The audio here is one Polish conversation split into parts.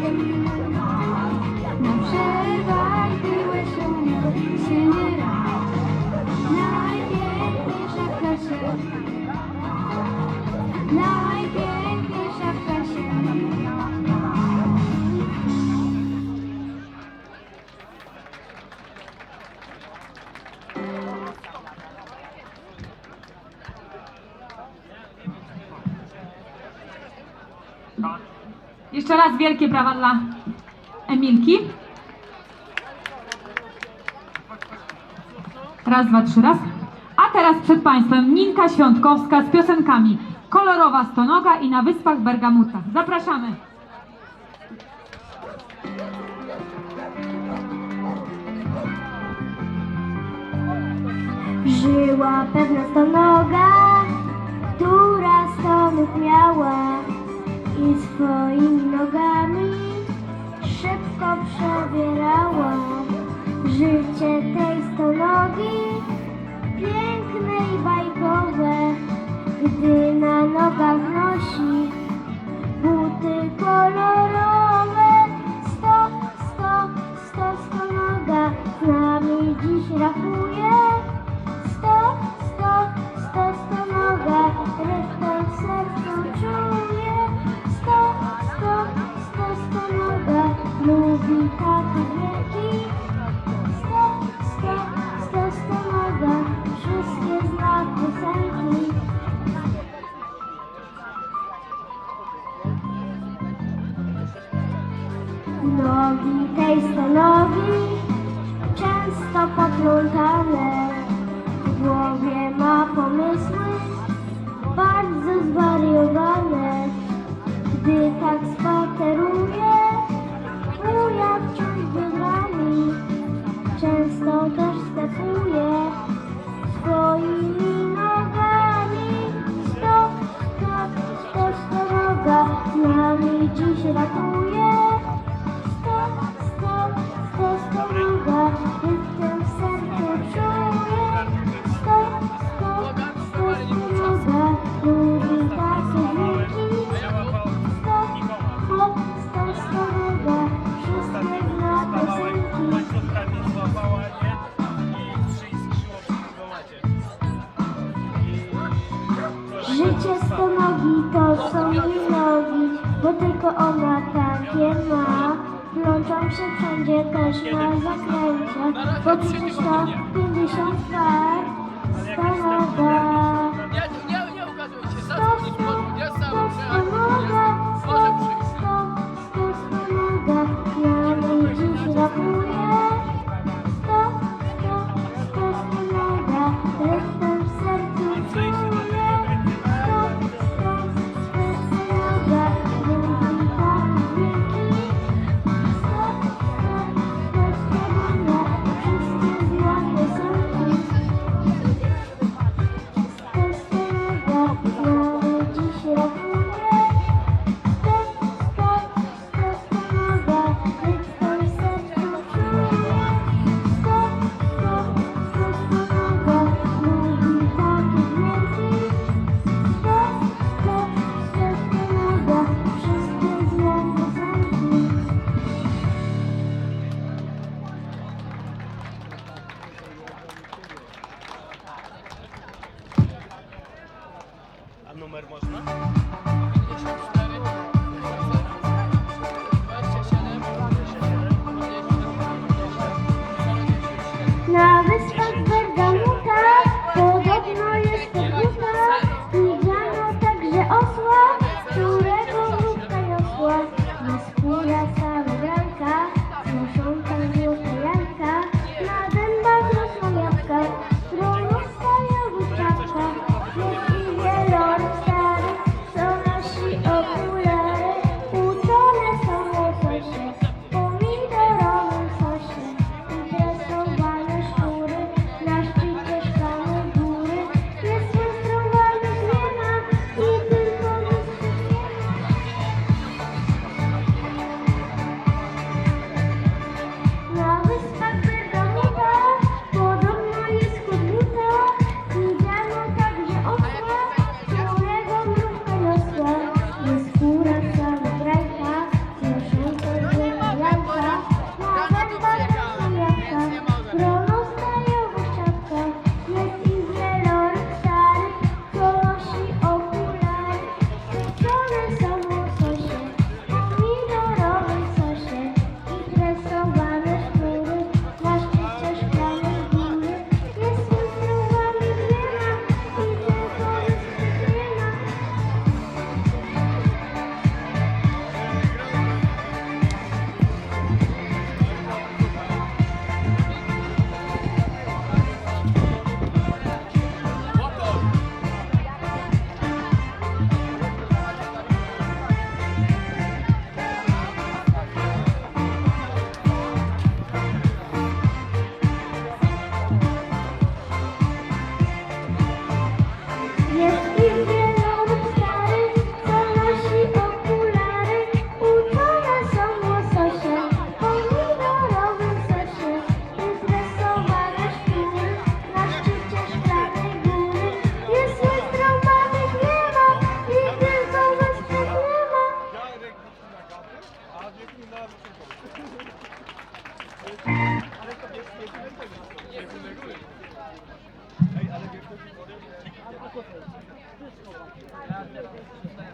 Thank you. Jeszcze raz wielkie brawa dla Emilki. Raz, dwa, trzy, raz. A teraz przed Państwem Ninka Świątkowska z piosenkami Kolorowa Stonoga i na Wyspach Bergamuta. Zapraszamy! Żyła pewna stonoga, która stonów miała i swoimi nogami szybko przebierało życie tej stonogi piękne i bajkowe, gdy na nogach nosi buty kolorowe. Sto, sto, sto, sto noga z nami dziś rachuje. Sto, sto, sto, sto noga, rytm sercu czuje. Nogi tej stanowi często poplątane W głowie ma pomysły bardzo zwariowane Gdy tak spateruje odczuć biogrami. Często też skakuje swoimi nogami. Stop, stop, stop, droga nami dziś ratuje. Stop, stop, stop, droga. Jakaś ma zakręcia, podczyszcza, 50 par, stanowa.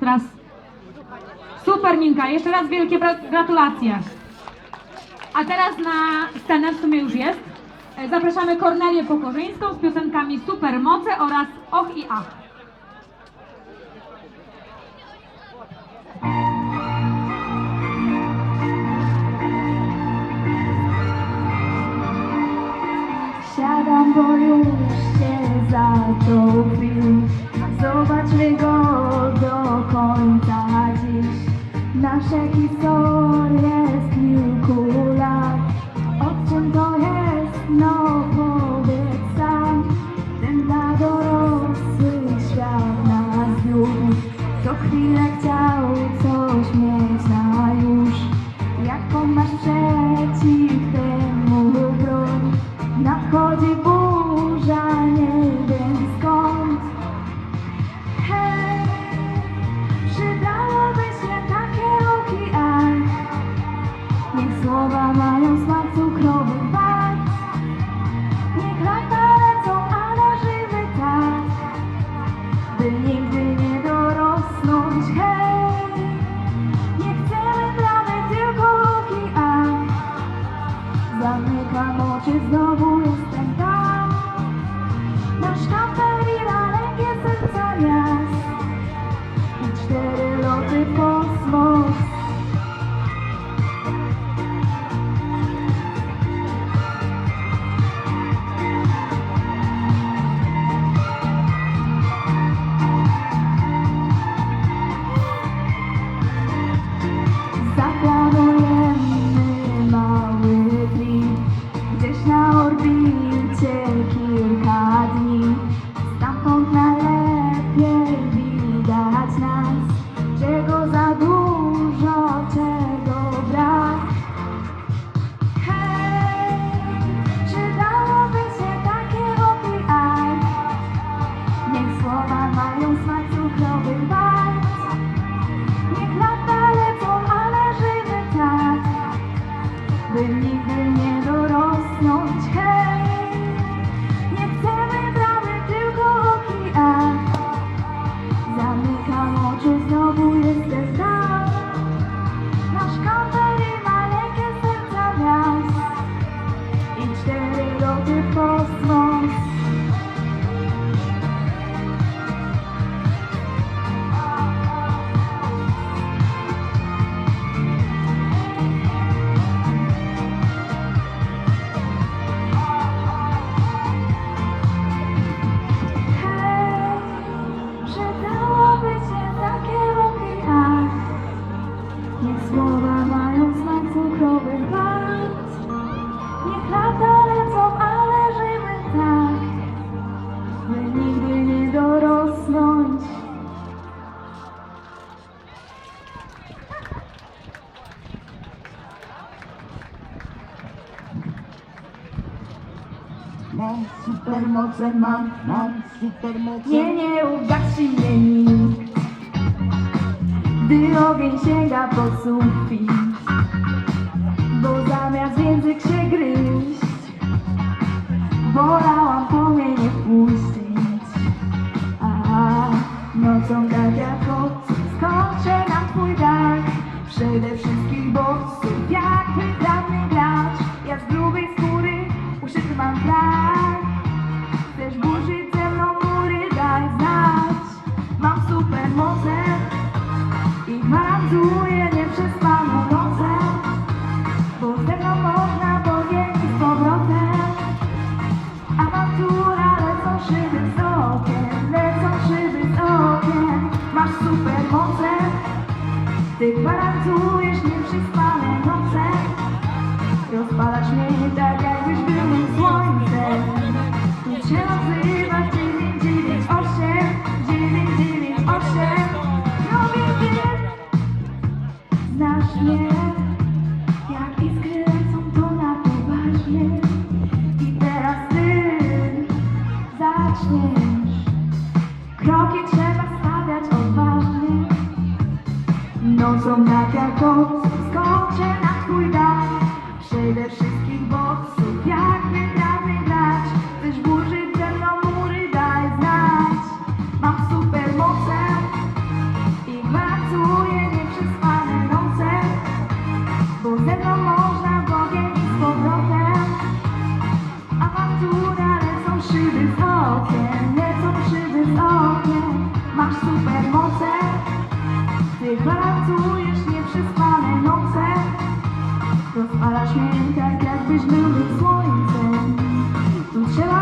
Teraz super Ninka, jeszcze raz wielkie gratulacje. A teraz na scenę w sumie już jest. E, zapraszamy Kornelię Pokorzyńską z piosenkami Supermoce oraz Och i Ach. Siadam, bo już się Thank you so że mam, mam supermoc. Nie, nie ugasi mnie nikt, gdy ogień sięga po sufit. Bo zamiast język się gryźć, wolałam płomienie puścić. A nocą tak jak skoczę na twój dach. Przede wszystkim boksy, jak wydawny gracz, ja z grubej skóry uszyty mam brak.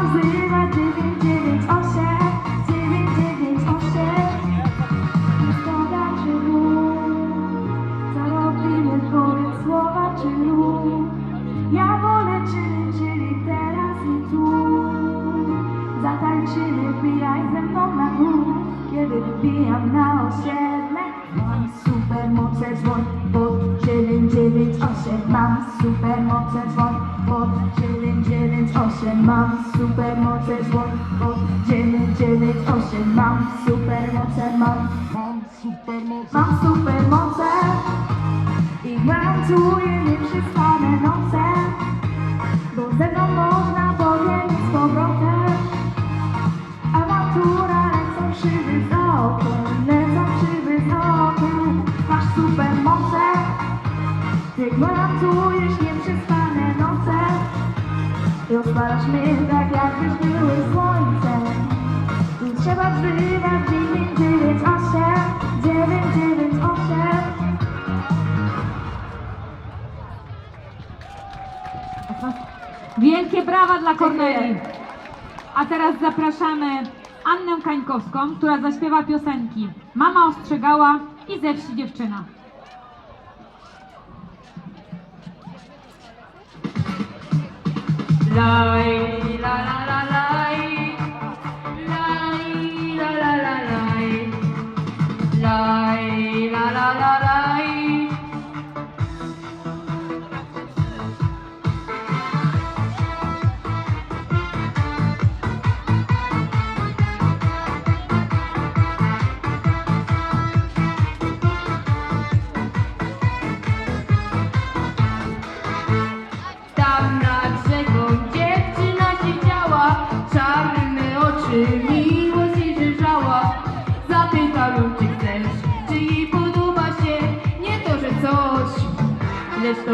Tu trzeba wzywać 998 Mam supermoce, pod 998 Mam supermoce, mam Mam supermoc, Mam supermoce. I gwarantuję nieprzespane noce Bo ze mną można powiedzieć z powrotem. Awantura, lecą szyby z okien Lecą szyby z okien Masz supermoce. Ty gwarantujesz Rozpalasz mnie tak jakbyś były słońcem Tu trzeba wzywać 998 998 Wielkie brawa dla Korneli. A teraz zapraszamy Annę Kańkowską, która zaśpiewa piosenki Mama ostrzegała i ze wsi dziewczyna. La la la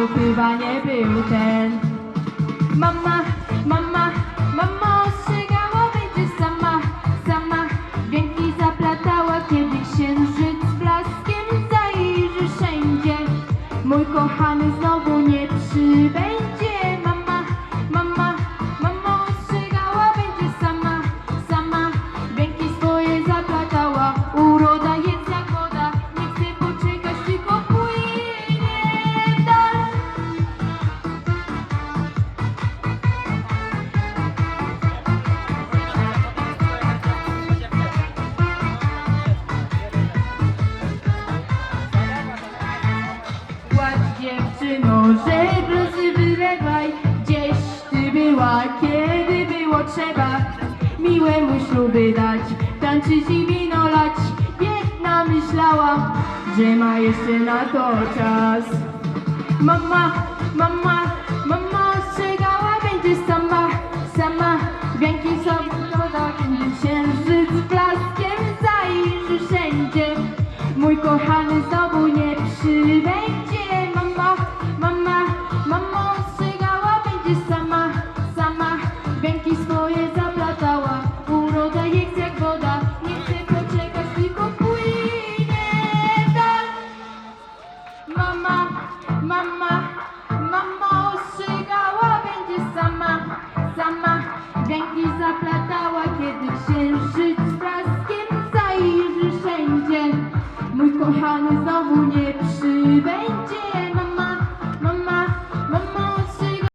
to chyba nie był ten. Mama, mama, mama ostrzegała, będzie sama, sama. Dźwięki zaplatała, kiedy księżyc blaskiem zajrzy wszędzie. Mój kochany znowu była, kiedy było trzeba. Miłemu śluby dać, tańczyć i wino lać. Biedna myślała, że ma jeszcze na to czas. Mama, mama, mama ostrzegała, będzie sama, sama. Dźwięki są kiedy księżyc blaskiem zajrzy wszędzie. Mój kochany znowu nie przybędzie